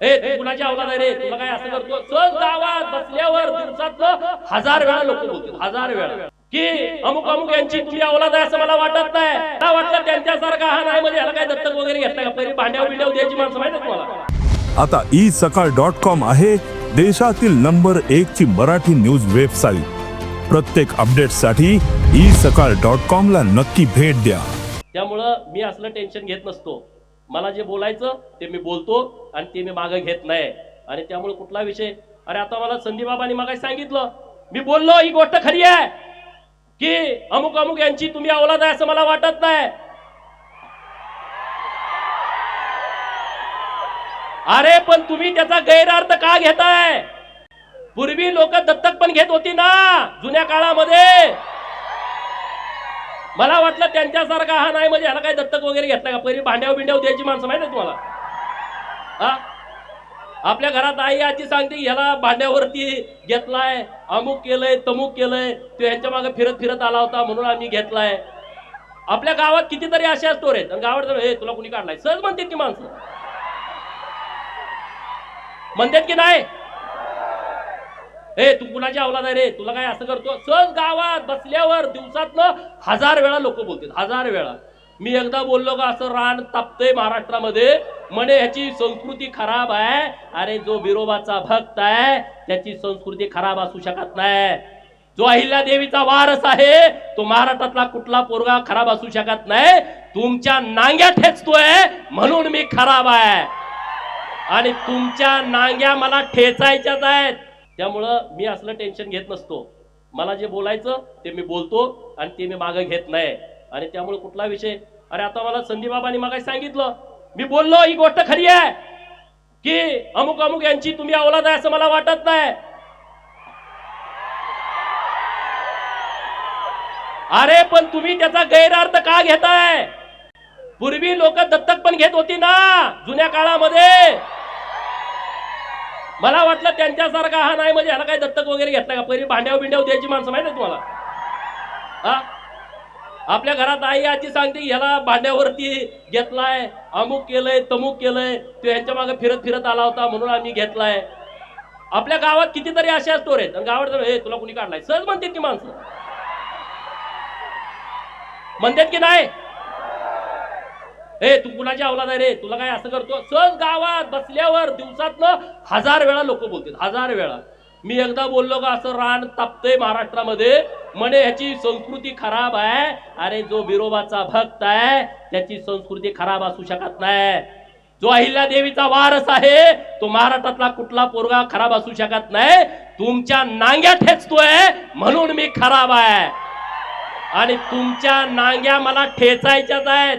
ए तू कुणाच्या अवलाद आहे रे? तुला काय असं करतो? सहज गावात बसल्यावर दिवसात हजार वेळा लोक बोलतील हजार वेळा. की अमुक अमुक यांची अवलाद आहे असं मला वाटत नाही. मला वाटलं? त्यांच्यासारखा हा नाही म्हणजे काय दत्तक वगैरे घेतला का? पहिले बिंड्यावर द्यायची माणसं माहिती तुम्हाला? आता ई सकाळ डॉट कॉम आहे देशातील नंबर एक ची मराठी न्यूज वेबसाईट प्रत्येक अपडेटसाठी ई सकाळ डॉट कॉम ला नक्की भेट द्या. त्यामुळं मी असलं टेन्शन घेत नसतो. मला जे बोलायचं ते मी बोलतो आणि ते मी मागं घेत नाही. आणि त्यामुळे कुठला विषय? अरे आता मला संदीपबाबांनी मागे सांगितलं. मी बोललो ही गोष्ट खरी आहे की अमुक अमुक यांची तुम्ही अवलाद आहे असं मला वाटत नाही. अरे पण तुम्ही त्याचा गैरअर्थ का घेताय? पूर्वी लोक दत्तक पण घेत होती ना जुन्या काळामध्ये. मला वाटलं त्यांच्यासारखा हा नाही म्हणजे ह्याला काय दत्तक वगैरे घेतला का? पहिली भांड्यावर बिंड्याव द्यायची माणसं माहिती आहे तुम्हाला? हा? आपल्या घरात आई आजी सांगते ह्याला भांड्यावरती घेतलाय अमुक केलंय तमुक केलंय तो यांच्या मागे फिरत फिरत आला होता म्हणून आम्ही घेतलाय. आपल्या गावात कितीतरी अशा स्टोर आहेत. आणि गावात हे तुला कुणी काढलाय? सहज म्हणते ती माणसं. म्हणतात की नाही? हे तू कुणाच्या अवलाद आहे रे? तुला काय असं करतो सहज गावात बसल्यावर दिवसातनं हजार वेळा लोक बोलतात हजार वेळा. मी एकदा बोललो का असं रान तापतंय महाराष्ट्रामध्ये. म्हणे ह्याची संस्कृती खराब आहे. अरे जो बिरोबाचा भक्त आहे त्याची संस्कृती खराब असू शकत नाही. जो अहिल्या देवीचा वारस आहे तो महाराष्ट्रातला कुठला पोरगा खराब असू शकत नाही. तुमच्या नांग्या ठेचतोय म्हणून मी खराब आहे. आणि तुमच्या नांग्या मला ठेचायच्याच आहेत. त्यामुळं मी असलं टेन्शन घेत नसतो. मला जे बोलायचं ते मी बोलतो आणि ते मी मागं घेत नाही. आणि त्यामुळे कुठला विषय? अरे आता मला संदीपबाबांनी मागाय सांगितलं. मी बोललो ही गोष्ट खरी आहे की अमुक अमुक यांची तुम्ही अवलाद आहे असं मला वाटत नाही. अरे पण तुम्ही त्याचा गैरअर्थ का घेताय? पूर्वी लोक दत्तक पण घेत होती ना जुन्या काळामध्ये. मला वाटलं त्यांच्यासारखा हा नाही म्हणजे ह्याला काय दत्तक वगैरे घेतला का? पहिली भांड्यावर बिंड्याव द्यायची माणसं माहिती आहे तुम्हाला? हा? आपल्या घरात आई आजी सांगते ह्याला भांड्यावरती घेतलाय अमुक केलंय तमुक केलंय तो ह्यांच्या मागे फिरत फिरत आला होता म्हणून आम्ही घेतलाय. आपल्या गावात कितीतरी अशा स्टोर आहेत. आणि गावात हे तुला कुणी काढलाय? सहज म्हणतात की माणसं. म्हणतात की नाही ए तू कुणाच्या अवलाद आहे रे? तुला काय असं करतो? सहज गावात बसल्यावर दिवसातनं हजार वेळा लोक बोलतील हजार वेळा. मी एकदा बोललो का असं रान तापतंय महाराष्ट्रामध्ये. म्हणे ह्याची संस्कृती खराब आहे. अरे जो बिरोबाचा भक्त आहे त्याची संस्कृती खराब असू शकत नाही. जो अहिल्या देवीचा वारस आहे तो महाराष्ट्रातला कुठला पोरगा खराब असू शकत नाही. तुमच्या नांग्या ठेचतोय म्हणून मी खराब आहे. आणि तुमच्या नांग्या मला ठेचायच्याच आहेत.